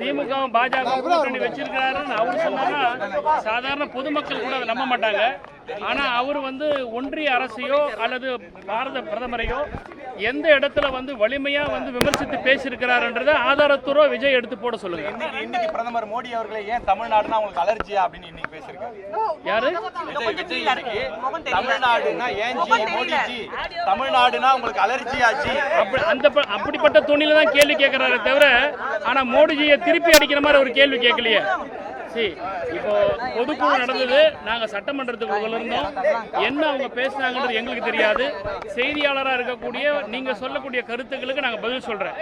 திமுக பாஜக கூட்டணி வச்சிருக்கிறாருன்னு அவர் சொன்னாங்கன்னா சாதாரண பொதுமக்கள் கூட அதை நம்ப மாட்டாங்க. ஆனா அவர் வந்து ஒன்றிய அரசையோ அல்லது பாரத பிரதமரையோ எந்த இடத்துல வந்து வலிமையா வந்து விமர்சித்து பேசியிருக்கிறாருன்றதை ஆதாரத்தூரா விஜய் எடுத்து போட சொல்லுங்க. இன்னைக்கு பிரதமர் மோடி அவர்களை ஏன் தமிழ்நாடுனா உங்களுக்கு அலர்ஜியா அப்படின்னு இன்னைக்கு பேசியிருக்காரு. யாரு? விஜய் தமிழ்நாடுனா ஏன் ஜி மோடி ஜி? தமிழ்நாடுனா உங்களுக்கு அலர்ஜியா ஜி? அப்படி அந்த அப்படிப்பட்ட துணியில தான் கேள்வி கேட்கறாரு தவிர ஆனா மோடிஜியை திருப்பி அடிக்கிற மாதிரி ஒரு கேள்வி கேட்கலையே. சரி இப்போ பொதுக்குழு நடந்தது நாங்க சட்டமன்றத்துக்கு உள்ளிருந்தோம் என்ன அவங்க பேசினாங்கன்றது எங்களுக்கு தெரியாது. செய்தியாளராக இருக்கக்கூடிய நீங்க சொல்லக்கூடிய கருத்துக்களுக்கு நாங்க பதில் சொல்றேன்.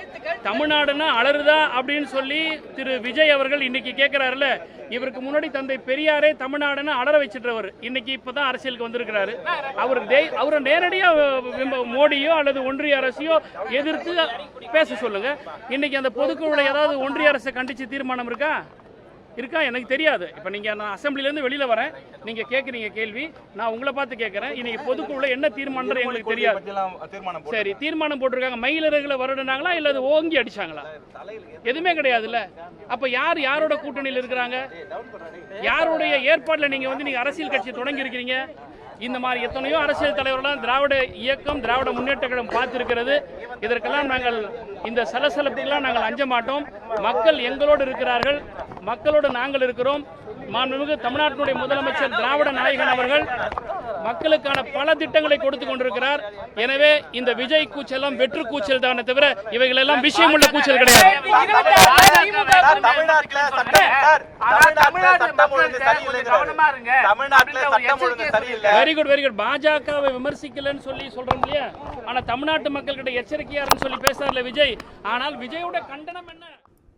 தமிழ்நாடுனா அலறுதா அப்படின்னு சொல்லி திரு விஜய் அவர்கள் இன்னைக்கு கேட்கிறாருல இவருக்கு முன்னாடி தந்தை பெரியாரே தமிழ்நாடுன்னு அலற வச்சிட்டவர். இன்னைக்கு இப்பதான் அரசியலுக்கு வந்திருக்கிறாரு. அவர் அவரை நேரடியா விம்ப- மோடியோ அல்லது ஒன்றிய அரசையோ எதிர்த்து பேச சொல்லுங்க. இன்னைக்கு அந்த பொதுக்குழுவில் ஏதாவது ஒன்றிய அரசை கண்டிச்சு தீர்மானம் இருக்கா? இருக்கா? எனக்கு தெரியாது. இப்போ நீங்கள் நான் அசெம்பிளிலேருந்து வெளியில் வரேன். நீங்கள் கேட்குறீங்க கேள்வி. நான் உங்களை பார்த்து கேட்குறேன் இன்னைக்கு பொதுக்குழுல என்ன தீர்மானம் எங்களுக்கு தெரியாது. சரி தீர்மானம் போட்டிருக்காங்க. மயிலர்களை வருடுனாங்களா? இல்ல அது ஓங்கி அடிச்சாங்களா? எதுவுமே கிடையாதுல்ல. அப்ப யார் யாரோட கூட்டணியில் இருக்கிறாங்க? யாருடைய ஏற்பாடுல நீங்க வந்து நீங்க அரசியல் கட்சி தொடங்கி இருக்கிறீங்க? இந்த மாதிரி எத்தனையோ அரசியல் தலைவர்களாம் திராவிட இயக்கம் திராவிட முன்னேற்ற கழகம் பார்த்திருக்கிறது. இதற்கெல்லாம் நாங்கள் இந்த சலசலப்புக்கெல்லாம் நாங்கள் அஞ்ச மாட்டோம். மக்கள் எங்களோடு இருக்கிறார்கள். மக்களோடு நாங்கள் இருக்கிறோம். மாண்புமிகு தமிழ்நாட்டினுடைய முதலமைச்சர் திராவிட நாயகன் அவர்கள் மக்களுக்கான பல திட்டங்களை கொடுத்து கொண்டிருக்கிறார். எனவே இந்த விஜய் கூச்செல்லாம் வெற்று கூச்சல் தானே தவிர இவைகள் எல்லாம் விஷயமுள்ள கூச்சல் கிடையாது. வெரி குட் வெரி குட் பாஜகவை விமர்சிக்கலன்னு சொல்லி சொல்றோம் இல்லையா? ஆனா தமிழ்நாட்டு மக்கள்கிட்ட எச்சரிக்கையா இருன்னு சொல்லி பேசுறாருல விஜய். ஆனால் விஜயோட கண்டனம் என்ன?